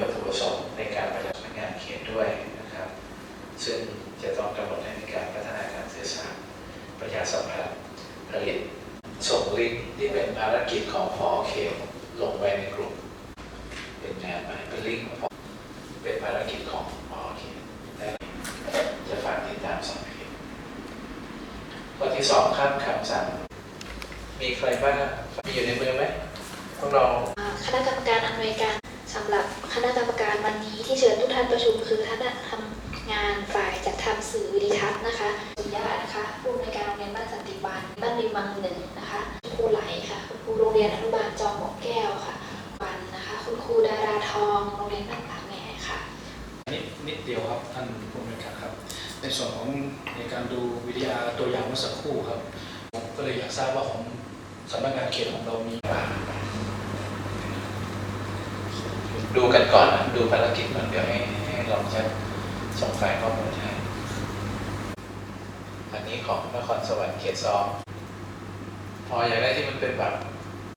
วัตถุประสงค์ในการประชาสัมพันธ์งานเขตด้วยนะครับ ซึ่งจะต้องกำหนดให้มีการพัฒนาการสื่อสารประชาสัมพันธ์ผลิตส่งลิงก์ที่เป็นภารกิจของพอเขตลงไปในกลุ่ม เป็นงานใหม่เป็นลิงก์ของเป็นภารกิจของพอเขตแลจะฝากติดตามสองเขตข้อที่สองครับคำสั่งมีใครบ้างมีอยู่ในมือไหมพวกเราอ่าคณะกรรมการอำนวยการ สำหรับคณะกรรมการวันนี้ที่เชิญทุกท่านประชุมคือคณะทำงานฝ่ายจัดทำสื่อวิดิทัศน์นะคะ สุยานะคะผู้อำนวยการโรงเรียนบ้านสันติบาลบ้านริมวังหนึ่งนะคะคุณครูไหลค่ะคุณครูโรงเรียนอนุบาลจอมหมวกแก้วค่ะวันนะคะ คุณครูดาราทองโรงเรียนบ้านตาแม่ค่ะนิดนิดเดียวครับท่านผู้อำนวยการครับ ในส่วนของในการดูวิทยาตัวอย่างเมื่อสักครู่ครับผมก็เลยอยากทราบว่าของสำนักงานเขตของเรามี ดูกันก่อนนะดูภารกิจก่อนเดี๋ยวให้ให้ลองจะส่งไฟล์ข้อมูลให้อันนี้ของนครสวรรค์เขตสองพออยากได้ที่มันเป็นแบบ